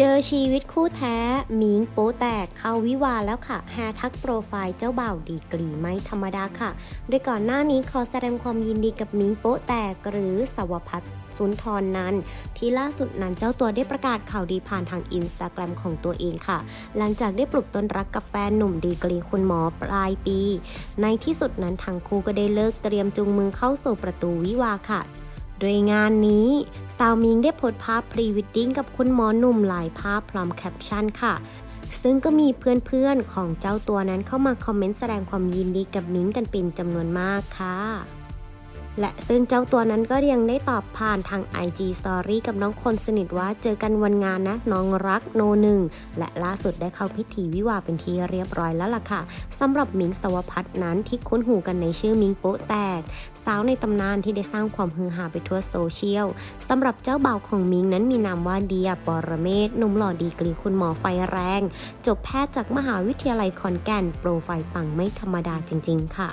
เจอชีวิตคู่แท้มิงโป๊แตกเข้าวิวาแล้วค่ะแฮทักโปรไฟล์เจ้าบ่าวดีกรีไม่ธรรมดาค่ะ โดยก่อนหน้านี้ขอแสดงความยินดีกับมิงโป๊แตกหรือสวพัฒน์สุนทรนันที่ล่าสุดนั้นเจ้าตัวได้ประกาศข่าวดีผ่านทางอินสตาแกรมของตัวเองค่ะ หลังจากได้ปลุกต้นรักกับแฟนหนุ่มดีกรีคุณหมอปลายปี ในที่สุดนั้นทั้งคู่ก็ได้เลิกเตรียมจูงมือเข้าสู่ประตูวิวาค่ะ โดยงานนี้สาวมิงได้โพสต์ภาพพรีวิดดิ้งกับคุณหมอหนุ่มหลายภาพพร้อมแคปชั่นค่ะ ซึ่งก็มีเพื่อนๆของเจ้าตัวนั้นเข้ามาคอมเมนต์แสดงความยินดีกับมิงกันเป็นจำนวนมากค่ะ และซึ่งเจ้าตัวนั้นก็ยังได้ตอบผ่านทาง IG Story กับน้องคนสนิทว่าเจอกันวันงานนะ น้องรักโนหนึ่ง และล่าสุดได้เข้าพิธีวิวาเป็นที่เรียบร้อยแล้วล่ะค่ะสำหรับมิงสวพัฒน์นั้นที่คุ้นหูกันในชื่อมิงโป๊ะแตก สาวในตำนานที่ได้สร้างความฮือฮาไปทั่วโซเชียลสำหรับเจ้าบ่าวของมิงนั้นมีนามว่าเดียปรเมศหนุ่มหล่อดีกรีคุณหมอไฟแรง จบแพทย์จากมหาวิทยาลัยขอนแก่น โปรไฟล์ปังไม่ธรรมดาจริง ๆ ค่ะ